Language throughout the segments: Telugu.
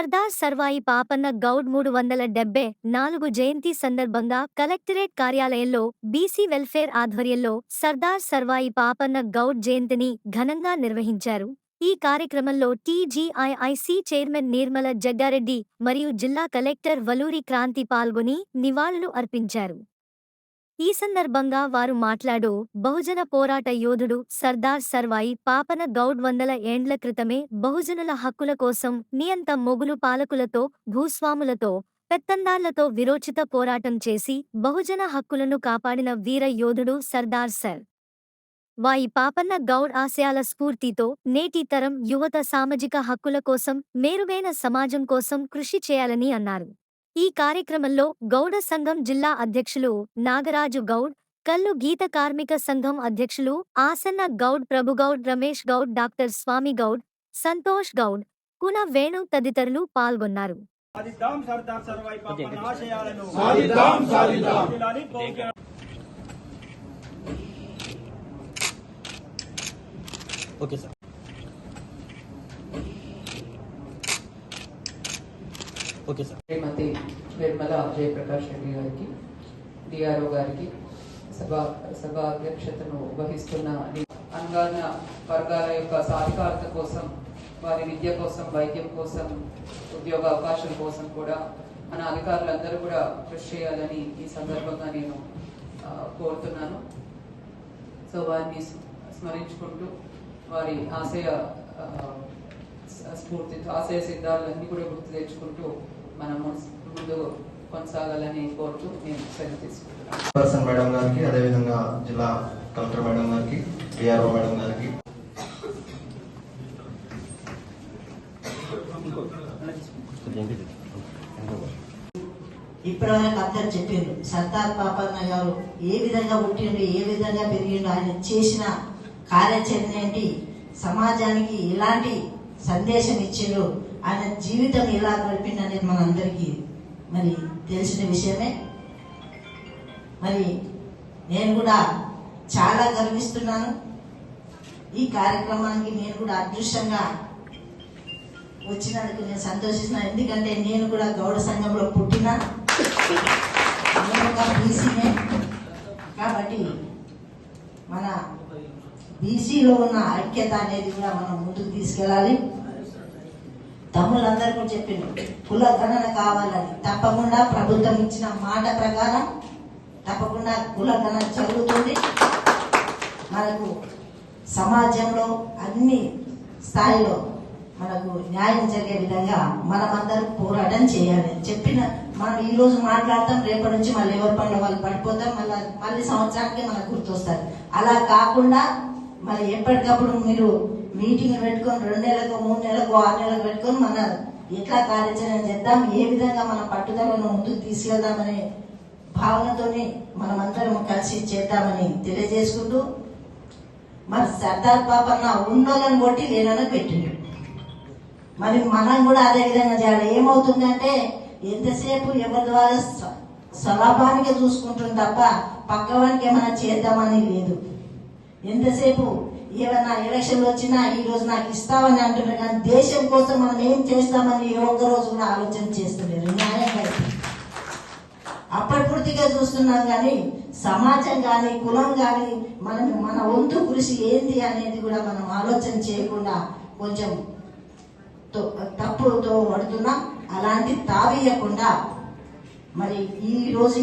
సర్దార్ సర్వాయి పాపన్న గౌడ్ మూడు వందల డెబ్బై నాలుగు జయంతి సందర్భంగా కలెక్టరేట్ కార్యాలయంలో బీసీ వెల్ఫేర్ ఆధ్వర్యంలో సర్దార్ సర్వాయి పాపన్న గౌడ్ జయంతిని ఘనంగా నిర్వహించారు. ఈ కార్యక్రమంలో టీజీఐఐసి చైర్మన్ నిర్మల జగ్గారెడ్డి మరియు జిల్లా కలెక్టర్ వలూరి క్రాంతి పాల్గొని నివాళులు అర్పించారు. ఈ సందర్భంగా వారు మాట్లాడు బహుజన పోరాట యోధుడు సర్దార్ సర్వాయి పాపన గౌడ్ వందల ఏండ్ల క్రితమే బహుజనుల హక్కుల కోసం నియంత మొగులు పాలకులతో భూస్వాములతో పెత్తందార్లతో విరోచిత పోరాటం చేసి బహుజన హక్కులను కాపాడిన వీర యోధుడు సర్దార్ సర్. వాయి పాపన్న గౌడ్ ఆశయాల స్ఫూర్తితో నేటి తరం యువత సామాజిక హక్కుల కోసం మేరుగైన సమాజం కోసం కృషి చేయాలని అన్నారు. ఈ కార్యక్రమంలో గౌడ సంఘం జిల్లా అధ్యక్షులు నాగరాజు గౌడ్ కల్లు గీత కార్మిక సంఘం అధ్యక్షులు ఆసన్న గౌడ్ ప్రభుగౌడ్ రమేష్ గౌడ్ డాక్టర్ స్వామి గౌడ్ సంతోష్ గౌడ్ కున వేణు తదితరులు పాల్గొన్నారు. సాధిద్దాం సర్దార్ సర్వాయి పాపన్న ఆశయాలను సాధిద్దాం సాధిద్దాం వర్ధిల్లాలి బహుజన okay sir okay sir Srimati Nirmala Jayaprakash Reddy గారికి డిఆర్ఓ గారికి సభ సభ అధ్యక్షతను వహిస్తున్న అంగాన వర్గాల యొక్క సాధికారత కోసం వారి విద్య కోసం వైద్యం కోసం ఉద్యోగ అవకాశం కోసం కూడా మన అధికారులందరూ కూడా కృషి చేయాలని ఈ సందర్భంగా నేను కోరుతున్నాను. సో వారిని స్మరించుకుంటూ వారి ఆశయ స్ఫూర్తి ఆశయ సిద్ధాలన్నీ కూడా గుర్తు తెచ్చుకుంటూ మనం ముందు కొనసాగాలని కోరుతూ నేను సెలవు తీసుకుంటున్నాను మేడం గారికి అదేవిధంగా జిల్లా కలెక్టర్ మేడం గారికి డిఆర్ఓ మేడం గారికి. ఇప్పటివరకు అందరు చెప్పిండ్రు సర్దార్ పాపన్న గారు ఏ విధంగా పుట్టిండు ఏ విధంగా పెరిగిండు ఆయన చేసిన కార్యాచరణ ఏంటి సమాజానికి ఎలాంటి సందేశం ఇచ్చిండు ఆయన జీవితం ఎలా గడిపింది అనేది మనందరికీ మరి తెలిసిన విషయమే. మరి నేను కూడా చాలా గర్విస్తున్నాను. ఈ కార్యక్రమానికి నేను కూడా అదృష్టంగా వచ్చినందుకు నేను సంతోషిస్తున్నాను ఎందుకంటే నేను కూడా గౌడ సంఘంలో పుట్టిన. నేను ఒక బీసీనే. కాబట్టి మన బీసీలో ఉన్న ఐక్యత అనేది కూడా మనం ముందుకు తీసుకెళ్ళాలి. తమ్ముళ్ళందరూ కూడా చెప్పిండు కుల గణన కావాలని. తప్పకుండా ప్రభుత్వం ఇచ్చిన మాట ప్రకారం తప్పకుండా కుల గణన జరుగుతుంది. మనకు సమాజంలో అన్ని స్థాయిలో మనకు న్యాయం జరిగే విధంగా మనమందరం పోరాటం చేయాలి. చెప్పిన మనం ఈ రోజు మాట్లాడతాం రేపటి నుంచి మళ్ళీ ఎవరి పనులు వాళ్ళు పడిపోతాం మళ్ళీ మళ్ళీ సంవత్సరానికి మనకు గుర్తొస్తారు అలా కాకుండా మరి ఎప్పటికప్పుడు మీరు మీటింగ్ పెట్టుకొని రెండు నెలలకు మూడు నెలలకు ఆరు నెలలకు పెట్టుకొని మన ఎట్లా కార్యాచరణ చేద్దాం? ఏ విధంగా మన పట్టుదలను ముందుకు తీసుకెళ్దామనే భావనతోనే మనమందరం కలిసి చేద్దామని తెలియజేసుకుంటూ మరి సర్దార్ పాపన్న ఉన్నోళ్ళని కొట్టి లేనని పెట్టిండు. మరి మనం కూడా అదే విధంగా చేయాలి. ఏమవుతుందంటే ఎంతసేపు ఎవరి ద్వారా స్వ- స్వలాభానికి చూసుకుంటుంది తప్ప పక్కవానికి ఏమైనా చేద్దామని లేదు. ఎంతసేపు ఏమైనా ఎలక్షన్లు వచ్చినా ఈ రోజు నాకు ఇస్తామని అంటున్నారు కానీ దేశం కోసం మనం ఏం చేస్తామని ఏ ఒక్క రోజు కూడా ఆలోచన చేస్తున్నారు న్యాయంగా అప్పటిపూర్తిగా చూస్తున్నాం కానీ సమాజం కానీ కులం కానీ మనం మన వంతు కృషి ఏంది అనేది కూడా మనం ఆలోచన చేయకుండా కొంచెం తప్పుతో పడుతున్నాం. అలాంటి తావీయకుండా మరి ఈ రోజు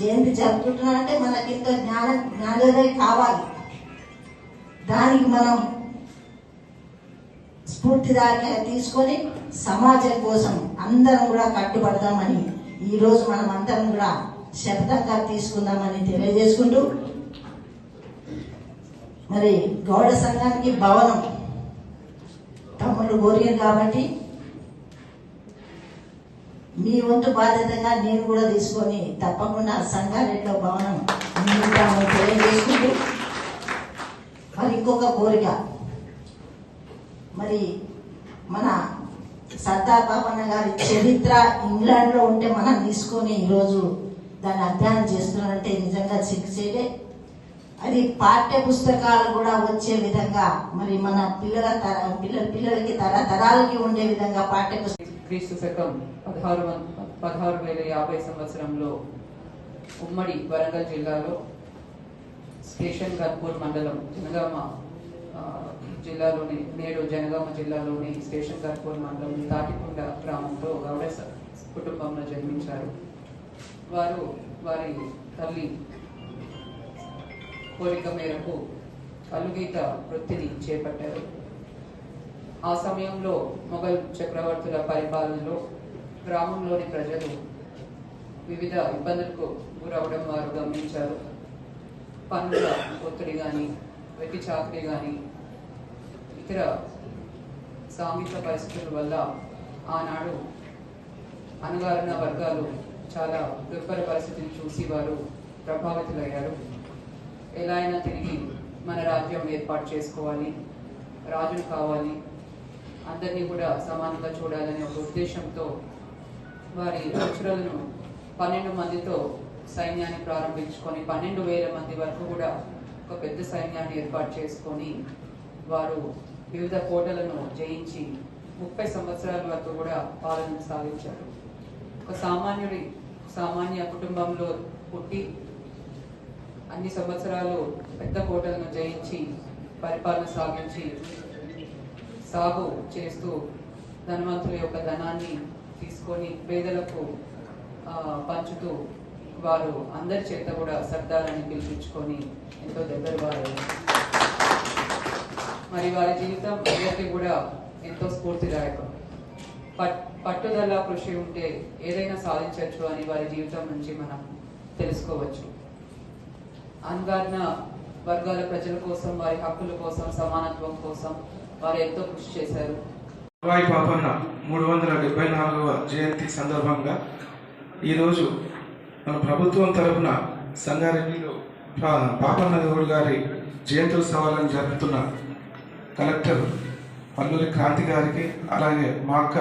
జయంతి జరుపుకుంటున్నారంటే మనకి ఇంత జ్ఞాన జ్ఞానోదయం కావాలి. దానికి మనం స్ఫూర్తిదాయకంగా తీసుకొని సమాజం కోసం అందరం కూడా కట్టుబడదామని ఈ రోజు మనం అందరం కూడా శబ్దంగా తీసుకుందామని తెలియజేసుకుంటూ మరి గౌడ సంఘానికి భవనం తమ్ముళ్ళు కోరారు కాబట్టి మీ వంతు బాధ్యతగా నేను కూడా తీసుకొని తప్పకుండా సంగారెడ్డిలో భవనం తెలియజేసుకుంటూ మరి ఇంకొక కోరిక. మరి మన సర్దార్ బాబన్న గారి చరిత్ర ఇంగ్లాండ్లో ఉంటే మనం తీసుకొని ఈరోజు దాన్ని అధ్యయనం చేస్తున్నారంటే నిజంగా చేయలే. అది పాఠ్య పుస్తకాలు కూడా వచ్చే విధంగా మరి మన పిల్లల తర పిల్లల పిల్లలకి తరతరాలకి ఉండే విధంగా పాఠ్య పుస్తకం క్రీస్తు శకం పదహారు పదహారు వేల యాభై సంవత్సరంలో ఉమ్మడి వరంగల్ జిల్లాలో స్టేషన్ గన్పూర్ మండలం జనగామ జిల్లాలోని నేడు జనగామ జిల్లాలోని స్టేషన్ గన్పూర్ మండలం తాటికొండ గ్రామంలో గౌడ కుటుంబంలో జన్మించారు. వారు వారి తల్లి కోరిక మేరకు కలుగీత వృత్తిని చేపట్టారు. ఆ సమయంలో మొఘల్ చక్రవర్తుల పరిపాలనలో గ్రామంలోని ప్రజలు వివిధ ఇబ్బందులకు గురవడం వారు గమనించారు. పనుల ఒత్తిడి కానీ వెట్టి చాకరీ కానీ ఇతర సాంఘిక పరిస్థితుల వల్ల ఆనాడు అణగారిన వర్గాలు చాలా దుర్భర పరిస్థితిని చూసి వారు ప్రభావితులయ్యారు. ఎలా అయినా తిరిగి మన రాజ్యం ఏర్పాటు చేసుకోవాలి రాజులు కావాలి అందరినీ కూడా సమానంగా చూడాలనే ఒక ఉద్దేశంతో వారి అక్షరాలను పన్నెండు మందితో సైన్యాన్ని ప్రారంభించుకొని పన్నెండు వేల మంది వరకు కూడా ఒక పెద్ద సైన్యాన్ని ఏర్పాటు చేసుకొని వారు వివిధ కోటలను జయించి ముప్పై సంవత్సరాల వరకు కూడా పాలన సాగించారు ఒక సామాన్యుడి సామాన్య కుటుంబంలో పుట్టి అన్ని సంవత్సరాలు పెద్ద కోటలను జయించి పరిపాలన సాగించి సాగు చేస్తూ ధనవంతుల యొక్క ధనాన్ని తీసుకొని పేదలకు పంచుతూ వారు అందరి చేత కూడా సర్దారని పిలిపించుకొని ఎంతో దగ్గర వారు మరి వారి జీవితం అందరికీ కూడా ఎంతో స్ఫూర్తిదాయకం. పట్ పట్టుదల కృషి ఉంటే ఏదైనా సాధించవచ్చు అని వారి జీవితం నుంచి మనం తెలుసుకోవచ్చు. అణగారిన వర్గాల ప్రజల కోసం వారి హక్కుల కోసం సమానత్వం కోసం వారు ఎంతో కృషి చేశారు. పాపన్న మూడు వందల డెబ్బై నాలుగవ జయంతి సందర్భంగా ఈరోజు మన ప్రభుత్వం తరపున సంగారెడ్డిలో పాపన్న గౌడ్ గారి జయంత్యుత్సవాలను జరుపుతున్న కలెక్టర్ పల్లూరి క్రాంతి గారికి అలాగే మా అక్క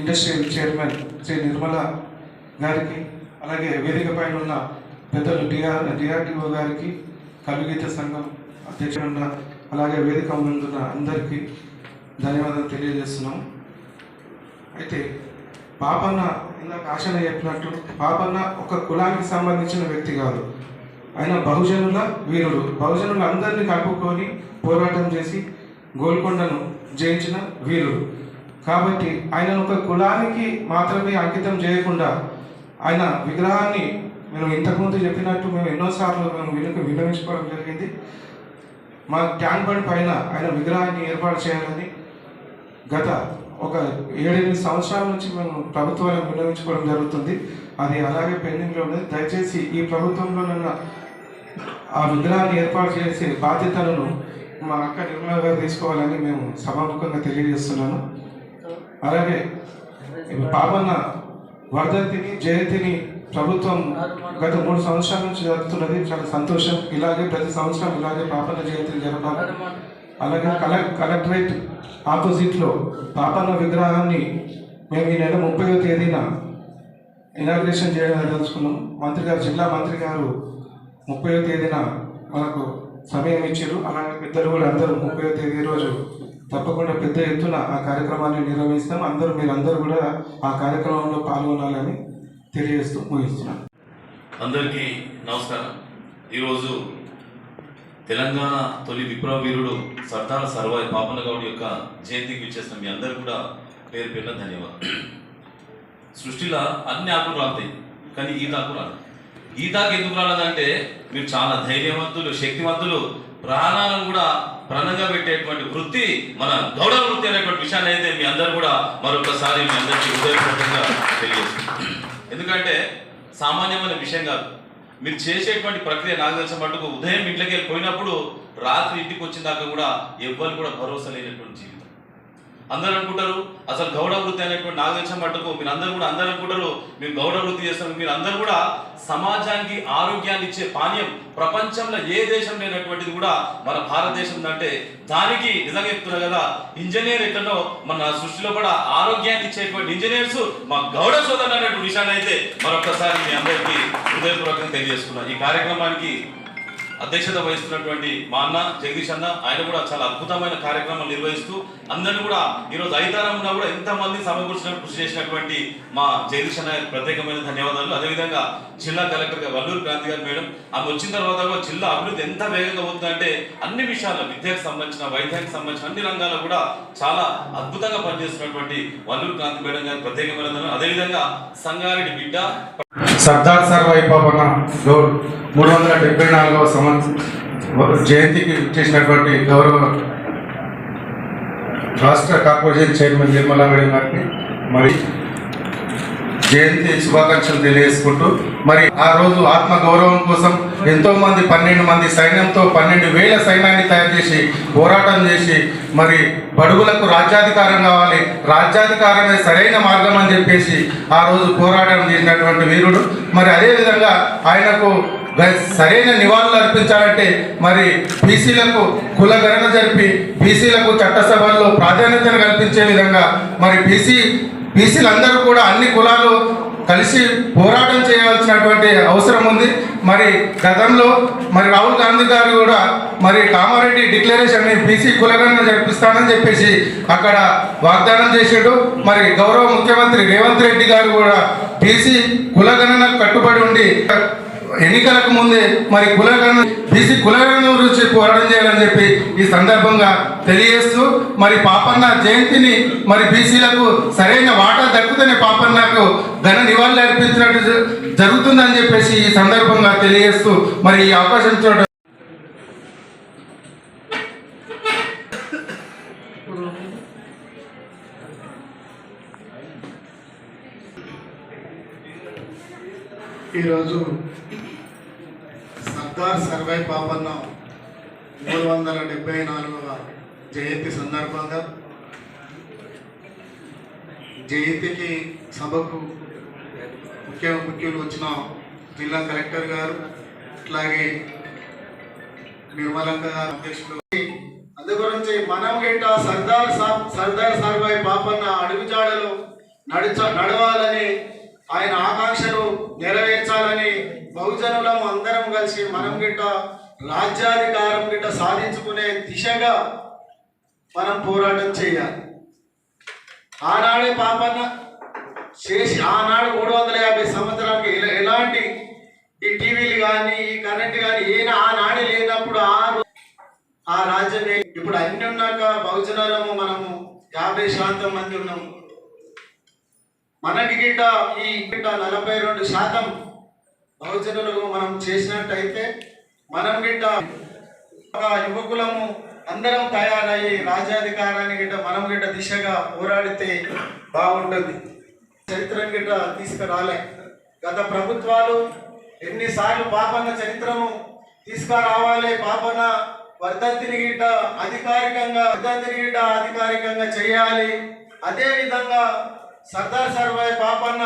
ఇండస్ట్రియల్ చైర్మన్ శ్రీ నిర్మల గారికి అలాగే వేదిక పైన ఉన్న పెద్దలు డిఆర్ డిఆర్డిఓ గారికి కవిగీత సంఘం అధ్యక్షుడున్న అలాగే వేదిక ముందున్న అందరికీ ధన్యవాదాలు తెలియజేస్తున్నాం. అయితే పాపన్న ఇందాక ఆశన చెప్పినట్టు పాపన్న ఒక కులానికి సంబంధించిన వ్యక్తి కాదు. ఆయన బహుజనుల వీరుడు. బహుజనులు అందరినీ కలుపుకొని పోరాటం చేసి గోల్కొండను జయించిన వీరుడు. కాబట్టి ఆయన ఒక కులానికి మాత్రమే అంకితం చేయకుండా ఆయన విగ్రహాన్ని మేము ఇంతకుముందు చెప్పినట్టు మేము ఎన్నోసార్లు మేము వినుక విన్నవించుకోవడం జరిగింది. మా ట్యాంక్ బండ్ పైన ఆయన విగ్రహాన్ని ఏర్పాటు చేయాలని గత ఒక ఏడెనిమిది సంవత్సరాల నుంచి మేము ప్రభుత్వాలను వినియోగించుకోవడం జరుగుతుంది. అది అలాగే పెండింగ్లో ఉన్నది. దయచేసి ఈ ప్రభుత్వంలో ఉన్న ఆ విగ్రహాన్ని ఏర్పాటు చేసే బాధ్యతలను మా అక్క నిర్మల గారు తీసుకోవాలని మేము సభాముఖంగా తెలియజేస్తున్నాను. అలాగే పాపన్న వర్ధంతిని జయంతిని ప్రభుత్వం గత మూడు సంవత్సరాల నుంచి జరుపుతున్నది. చాలా సంతోషం. ఇలాగే ప్రతి సంవత్సరం ఇలాగే పాపన్న జయంతిని జరపాలి. అలాగే కలెక్ కలెక్టరేట్ ఆపోజిట్లో పాపన్న విగ్రహాన్ని మేము ఈ నెల ముప్పైవ తేదీన ఇనాగ్రేషన్ చేయడం తెలుసుకున్నాం. మంత్రి గారు జిల్లా మంత్రి గారు ముప్పైవ తేదీన మనకు సమయం ఇచ్చారు. అలాగే పెద్దలు కూడా అందరూ ముప్పైవ తేదీ రోజు తప్పకుండా పెద్ద ఎత్తున ఆ కార్యక్రమాన్ని నిర్వహిస్తాం. అందరూ మీరందరూ కూడా ఆ కార్యక్రమంలో పాల్గొనాలని తెలియజేస్తూ ముగిస్తున్నాను. అందరికీ నమస్కారం. ఈరోజు తెలంగాణ తొలి విప్లవ వీరుడు సర్దార్ సర్వాయి పాపన గౌడ్ యొక్క జయంతికి విచ్చేసిన మీ అందరు కూడా పేరు పేరున ధన్యవాదాలు. సృష్టిలో అన్ని ఆకులు రాలుతాయి కానీ ఈతాకు రాదు. ఈతాకు ఎందుకు రాలేదంటే మీరు చాలా ధైర్యవంతులు శక్తివంతులు ప్రాణాలను కూడా ప్రాణంగా పెట్టేటువంటి వృత్తి మన గౌడ వృత్తి అనేటువంటి విషయాన్ని అయితే మీ అందరు కూడా మరొకసారి మీ అందరికీ హృదయపూర్వకంగా తెలియజేస్తున్నాను ఎందుకంటే సామాన్యమైన విషయం కాదు. మీరు చేసేటువంటి ప్రక్రియ నాకు తెలిసిన మటుకు ఉదయం ఇంట్లోకి వెళ్ళి పోయినప్పుడు రాత్రి ఇంటికి వచ్చిన దాకా కూడా ఎవ్వరు కూడా భరోసా లేనటువంటి జీవితం. అందరూ అనుకుంటారు అసలు గౌడ వృత్తి అనేటువంటి నాకు తెలిసిన మట్టుకు మీరు అందరూ కూడా అందరూ అనుకుంటారు మేము గౌడ వృత్తి చేస్తాం మీరు అందరూ కూడా సమాజానికి ఆరోగ్యాన్ని ఇచ్చే పానీయం ప్రపంచంలో ఏ దేశం లేనటువంటిది కూడా మన భారతదేశం అంటే దానికి నిజంగా చెప్తున్నా కదా. ఇంజనీర్ ఎట్లనో మన సృష్టిలో కూడా ఆరోగ్యాన్ని ఇచ్చేటువంటి ఇంజనీర్స్ మా గౌడ సోదరులు అనేటువంటి విషయాన్ని అయితే మరొకసారి మీ అందరికీ హృదయపూర్వకంగా తెలియజేసుకున్నాం ఈ కార్యక్రమానికి అధ్యక్షత వహిస్తున్నటువంటి మా అన్న జగదీష్ అన్న ఆయన కూడా చాలా అద్భుతమైన కార్యక్రమాలు నిర్వహిస్తూ అందరినీ కూడా ఈరోజు ఐతారంలో కూడా ఎంతమంది సమకూర్చిన కృషి చేసినటువంటి మా జగదీష్ అన్న ప్రత్యేకమైన ధన్యవాదాలు. అదేవిధంగా జిల్లా కలెక్టర్ వల్లూరు క్రాంతి గారు మేడం ఆమె వచ్చిన తర్వాత కూడా జిల్లా అభివృద్ధి ఎంత వేగంగా అవుతుందంటే అన్ని విషయాల్లో విద్యకు సంబంధించిన వైద్యానికి సంబంధించిన అన్ని రంగాల్లో కూడా చాలా అద్భుతంగా పనిచేస్తున్నటువంటి వల్లూరు క్రాంతి మేడం గారు ప్రత్యేకమైన అదేవిధంగా సంగారెడ్డి బిడ్డ సర్దార్ సర్వాయి పాపన్న గౌడ్ మూడు వందల డెబ్బై నాలుగవ సంవత్సరం జయంతికి చేసినటువంటి గౌరవ రాష్ట్ర కార్పొరేషన్ చైర్మన్ నిర్మలా మేడం గారికి మరి జయంతి శుభాకాంక్షలు తెలియజేసుకుంటూ మరి ఆ రోజు ఆత్మ గౌరవం కోసం ఎంతో మంది పన్నెండు మంది సైన్యంతో పన్నెండు వేల సైన్యాన్ని తయారు చేసి పోరాటం చేసి మరి బడుగులకు రాజ్యాధికారం కావాలి రాజ్యాధికారమే సరైన మార్గం అని చెప్పేసి ఆ రోజు పోరాటం చేసినటువంటి వీరుడు. మరి అదేవిధంగా ఆయనకు గ- సరైన నివాళులు అర్పించాలంటే మరి బీసీలకు కులగణన జరిపి బీసీలకు చట్టసభల్లో ప్రాధాన్యతను కల్పించే విధంగా మరి బీసీ బీసీలందరూ కూడా అన్ని కులాలు కలిసి పోరాటం చేయాల్సినటువంటి అవసరం ఉంది. మరి గతంలో మరి రాహుల్ గాంధీ గారు కూడా మరి కామారెడ్డి డిక్లరేషన్ బీసీ కులగణన జరిపిస్తానని చెప్పేసి అక్కడ వాగ్దానం చేశాడు మరి గౌరవ ముఖ్యమంత్రి రేవంత్ రెడ్డి గారు కూడా బీసీ కులగణనకు కట్టుబడి ఉండి ఎన్నికలకు ముందే మరి కులగణ బీసీ కులగణ గురించి పోరాటం చేయాలని చెప్పి ఈ సందర్భంగా తెలియజేస్తూ మరి పాపన్న జయంతిని మరి బీసీలకు సరైన వాటా దక్కుతనే పాపన్నకు ఘన నివాళులు అర్పించినట్టు జరుగుతుందని చెప్పేసి ఈ సందర్భంగా తెలియజేస్తూ మరి ఈ అవకాశం చూడ ఈరోజు సర్వై పాపన్న మూడు వందల డెబ్బై నాలుగవ జయంతి సందర్భంగా జయంతికి సభకు ముఖ్య ముఖ్యులు వచ్చిన జిల్లా కలెక్టర్ గారు అట్లాగే నిర్మలంక గారు అధ్యక్షులు. అందు గురించి మనం గిట్ట సర్దార్ సా- సర్దార్ సర్వై పాపన్న అడుగుజాడలో నడిచ నడవాలని ఆయన ఆకాంక్షలు నెరవేర్చాలని బహుజనులం అందరం కలిసి మనం గిట్ట రాజ్యాధికారం గిట్ట సాధించుకునే దిశగా మనం పోరాటం చేయాలి. ఆనాడే పాపన్న చేసి ఆనాడు మూడు వందల యాభై సంవత్సరాలకి ఎలాంటి ఈ టీవీలు కానీ ఈ కరెంట్ కానీ ఏనా ఆనాడు లేనప్పుడు ఆ ఆ రాజ్యాన్ని ఇప్పుడు అన్ని ఉన్నాక బహుజనులము మనము యాభై శాతం మంది ఉన్నాము. మనకి గిట్ట ఈ గిట్ట నలభై రెండు శాతం బహుజనులకు మనం చేసినట్టయితే మనం గిట్ట యువకులము అందరం తయారయ్యి రాజ్యాధికారాన్ని గిట్ట మనం గిట్ట దిశగా పోరాడితే బాగుంటుంది. చరిత్రను గిట్ట తీసుకురాలే. గత ప్రభుత్వాలు ఎన్నిసార్లు పాపన్న చరిత్రను తీసుకురావాలి పాపన్న వర్ధంతిని గిట్ట అధికారికంగా వర్ధంతిని గిట్ట అధికారికంగా చేయాలి. అదేవిధంగా సర్దార్ సర్వాయ్ పాపన్న